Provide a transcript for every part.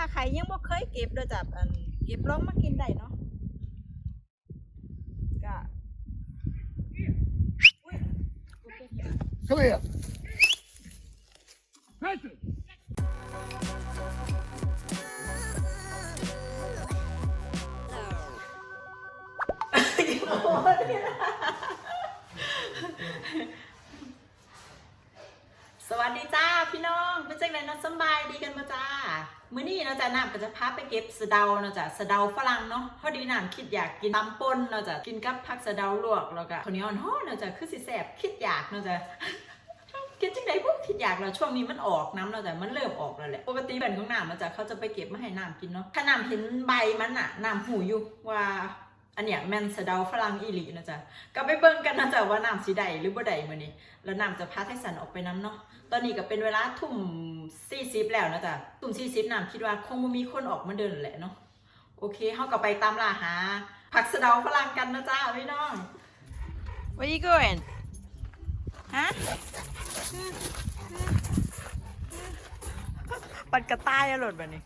ถ้าใครยังบ่เคยเก็บเด้อจ้ะอันเก็บลองมากินได้เนาะก็อุ๊ยโอเคเห็น Come here. Patrick. สวัสดีจ้าพี่น้องเป็นจังไดเนาะสบายดีกันบ่จ้ามื้อนี้เนาะจ้ะน้ำก็จะพาไปเก็บสะเดาเนาะจ้ะสะเดาฝรั่งเนาะพอดีน้ำคิดอยากกินตำป่นเนาะจ้ะกินกับผักสะเดาลวกแล้วก็ข้าวเหนียวฮ้อเนาะจ้ะคือสิแซ่บคิดอยากเนาะจ้ะคิดจังไดปุ๊บคิดอยากแล้วช่วงนี้มันออกน้ำเนาะจ้ะมันเริ่มออกแล้วแหละปกติเป็นของน้ำเนาจะเขาจะไปเก็บมาให้น้ำกินเนาะถ้าน้ำเห็นใบมันน่ะน้ำหูอยู่ว่า อันเนี้ยแม่นสะเดาฝรั่งอีหลีเนาะจ้ะก็ไปเบิ่งกันเนาะจ้ะว่าน้ำสีใดหรือบ่ใดมื้อนี้แล้วน้ำจะพาไทสันออกไปน้ำเนาะตอนนี้ก็เป็นเวลาทุ่มสี่สิบแล้วนะจ๊ะทุ่มสี่สิบน้ำคิดว่าคงบ่มีคนออกมาเดินแหละเนาะโอเคเฮาก็ไปตามล่าหา ผักสะเดาฝรั่งกันนะจ้าพี่น้อง Where you going ฮะปัดกระต่ายอะหลดแบบนี้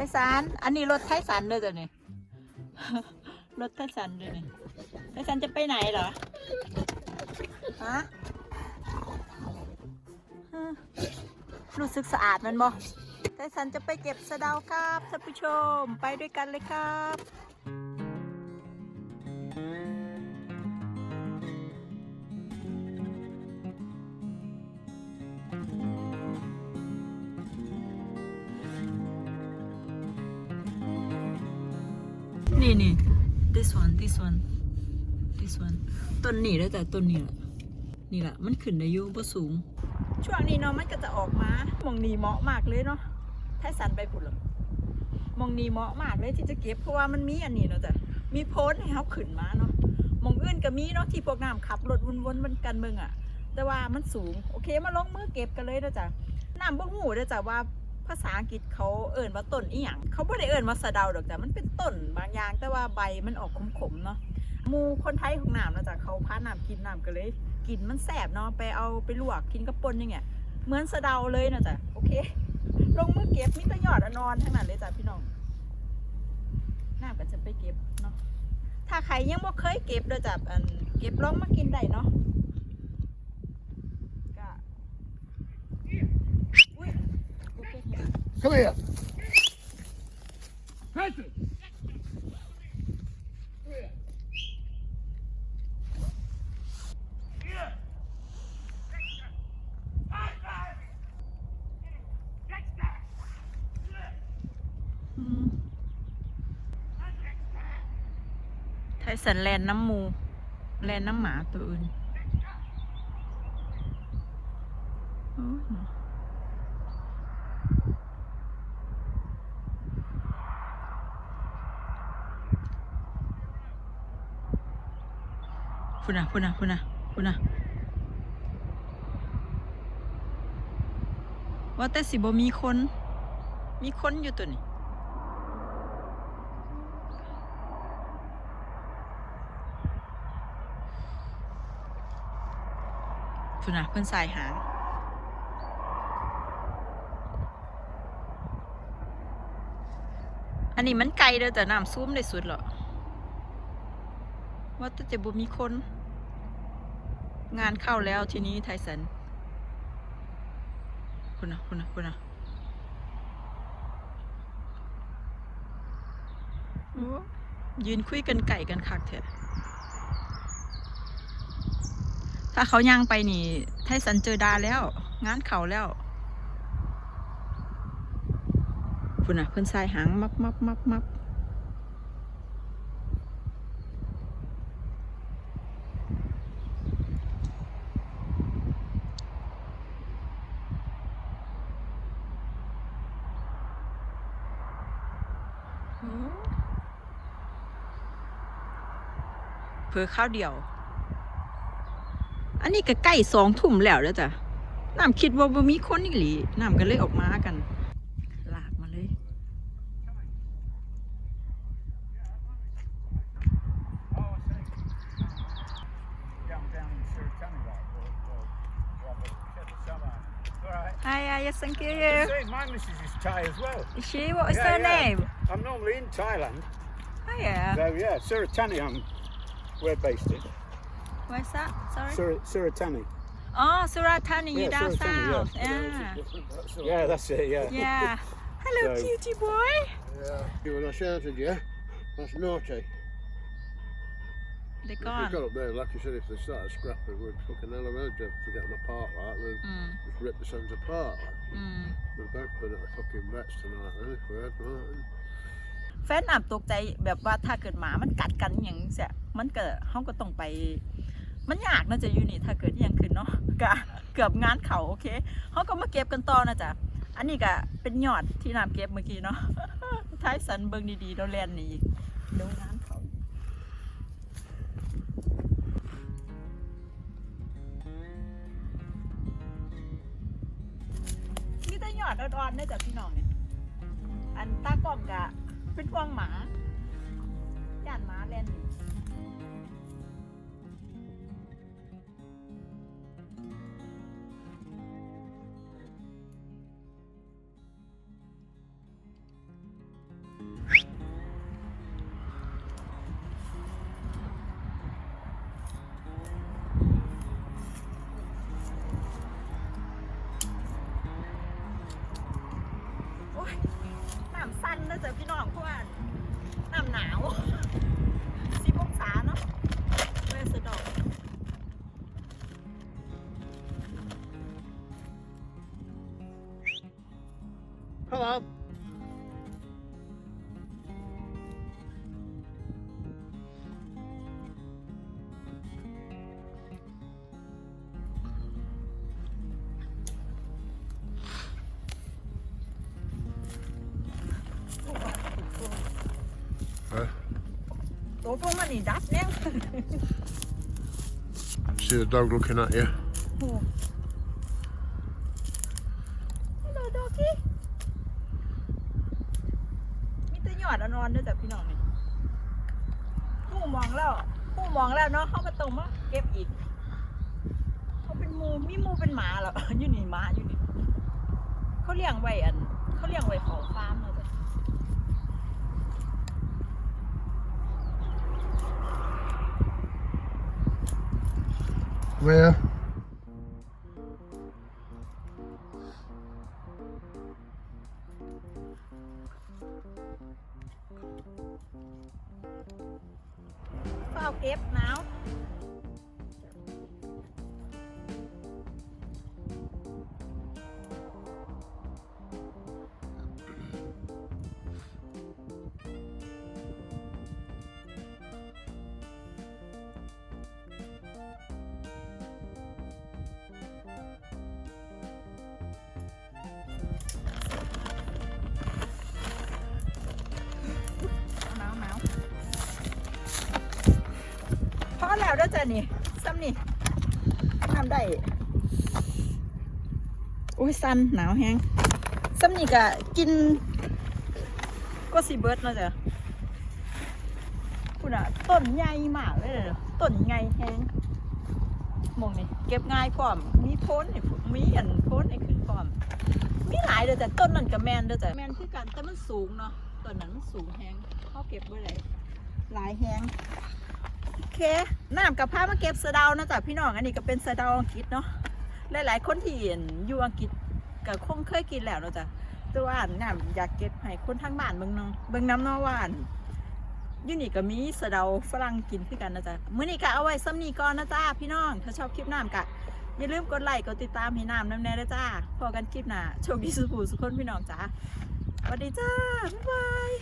ไทสันอันนี้รถไทสันเลยจ้ะนี่รถไทสันเลยนี่ไทสันจะไปไหนเหรอ ฮะ รู้สึกสะอาดมันบ่ไทสันจะไปเก็บสะเดาครับท่านผู้ชม ไปด้วยกันเลยครับ this one this one ต้นนี้แล้วแต่ต้นนี้แหละนี่แหละมันขึ้นอายุบ่สูง ช่วงนี้เนาะมันก็จะออกมามองนีเหมาะมากเลยเนาะถ้าสันไปผุดหรอมองนีเหมาะมากเลยที่จะเก็บเพราะว่ามันมีอันนี้เนาะจ้ะมีโพสให้เขาขึ้นมาเนาะมองอื่นก็มีเนาะที่พวกน้ำขับรถวนๆมันกันเมืองอะแต่ว่ามันสูง โอเคมาลงมือเก็บกันเลยเนาะจ้ะน้ำบ่หูเด้อจ้ะว่า ภาษาอังกฤษเขาเอิ่นว่าต้นอีหยังเขาไม่ได้เอิ่นว่าสะเดาดอกแต่มันเป็นต้นบางอย่างแต่ว่าใบมันออกขมๆเนาะมูคนไทยของน้ำนะจ๊ะเขาพาน้ำกินน้ำกันเลยกินมันแสบเนาะไปเอาไปลวกกินกับปนอยังไงเหมือนสะเดาเลยนะจ๊ะโอเค ลงมือเก็บมิตรยอดอนอนทั้งนั้นเลยจ้ะพี่น้องน้ำก็จะไปเก็บเนาะถ้าใครยังบ่เคยเก็บเด้อจ้ะเก็บลองมากินได้เนาะก็อุ้ยโอเคเห็น Come here. Patrick. Come here. Here. Dexter. Dexter. Dexter. อืมไทสันแลนน้ำหมู แลนน้ำหมาตัวอื่นโอ้ย พุ่นนะพุ่นนะพุ่นนะพุ่นนะว่าแต่สิบ่มีคน มีคนอยู่ตัวนี้พุ่นนะเพิ่อนสายหางอันนี้มันไกลเด้อแต่น้ำซูมได้สุดเหรอว่าแต่จะบ่มีคน งานเข้าแล้วทีนี้ไทสันคุณนะคุณนะคุณนะยืนคุยกันไก่กันคักเถอะ ถ้าเขาย่างไปนี่ ไทสันเจอดาแล้ว งานเขาแล้วคุณน่ะเพิ่อนสายหางมับมับมับมับโอ้ เพื่อข้าวเดียว อันนี้ก็ใกล้สองทุ่มแล้วแล้วจ้ะน้ำคิดว่าบ่มีคนอีหลีน้ำก็เลยออกมากัน ลากมาเลย Oh, I see. Down, down in Sir Cunningham. Or, or, or, or, catch the summer. All right. Hi yes thank you See, my missus is Thai as well. is she what is Yeah, her yeah. name I'm normally in Thailand. oh yeah So yeah, Suratani I'm we're based in. where's that sorry Sur- Suratani. oh Suratani you Yeah, down Suratani, south yeah. yeah Yeah, that's it, yeah. yeah hello So- cutie boy Yeah. You when I shouted, yeah? That's naughty. they're If we got up there, like you said, if they started scrapping, we'd fucking hell around to, to get them apart, like, we'd mm, just rip the sons apart. Like. mm. We'd both been at the fucking vets tonight, then, if we had, right? แฟนน้ำตกใจแบบว่าถ้าเกิดหมามันกัดกันอย่างเสียมันเก็เขาก็ต้องไป มันยากนะจะอยู่นี่ถ้าเกิดอย่างขึ้นเนาะก็เกือบงานเขาโอเคเขาก็มาเก็บกันต่อนะจ๊ะอันนี้ก็เป็นยอดที่น้ำเก็บเมื่อกี้เนาะท้ายสันเบิงดีๆเราแลนนี่อีกเดี๋ยวงานเขามีแต่ยอดอ่อนๆนี่จ้ะพี่น้องเนี่ยอันตากล้องกะ เป็นพวงหมาย่านหมาแล่น Hello. ตัวพวกมันนี่ดัดแน่ง See the dog looking at you. โอ้ฮั อกกี้มีแต่หยอดอ่อนๆด้วยจ้ะพี่น้องนี่ผู้มองแล้วผู้มองแล้วเนาะเขามาตรงมาเก็บอีกเขาเป็นมูมีมูเป็นหมาเหรออยู่นี่หมาอยู่นี่เขาเลี้ยงไว้อัน เขาเลี้ยงไว้ของฟาร์มเลยจ้ะ Where? เอแล้วเด้อจ้ะนี่ซ้ำนี่ทำได้โอ้ยสั้นหนาวแฮงซ้ำนี่ก็กิน ก็สีเบิร์ดเนาะจ้ะคุณอะต้นใหญ่มากเลยต้นใหญ่แฮงมองนี่เก็บง่ายพร้อม มีโพนให้มีอันโพนให้ขึ้นพร้อม มีหลายเด้อจ้ะต้นนั่นก็แมนเด้อจ้ะแมนคือกันแต่มันสูงเนาะต้นนั้นมันสูงแฮงเขาเก็บไว้ได้หลายแฮง เคน้ำกับผ้ามาเก็บสะเดานะจ๊ะพี่น้องอันนี้ก็เป็นสะเดาอังกฤษเนาะหลายๆ คนที่เห็นอยู่อังกฤษก็คงเคยกินแล้วเนาะจ๊ะแต่ว่านน้ำอยากเก็บให้คนทางบ้านเบิ่งเนาะเบิ่งน้ำนาะว่านอยู่นี่ก็มีสะเดาฝรั่งกินคือกันนะจ๊ะมื้อนี้ก็เอาไว้ซ้ำนี้ก่อนนะจ๊ะพี่น้องถ้าชอบคลิปน้ำกะอย่าลืมกดไลค์กดติดตามให้น้ำน้ำแน่ด้วยจ้าพอกันคลิปหน้าโชคดีสุขสุขคนพี่น้องจ้าสวัสดีจ้าบ๊ายบาย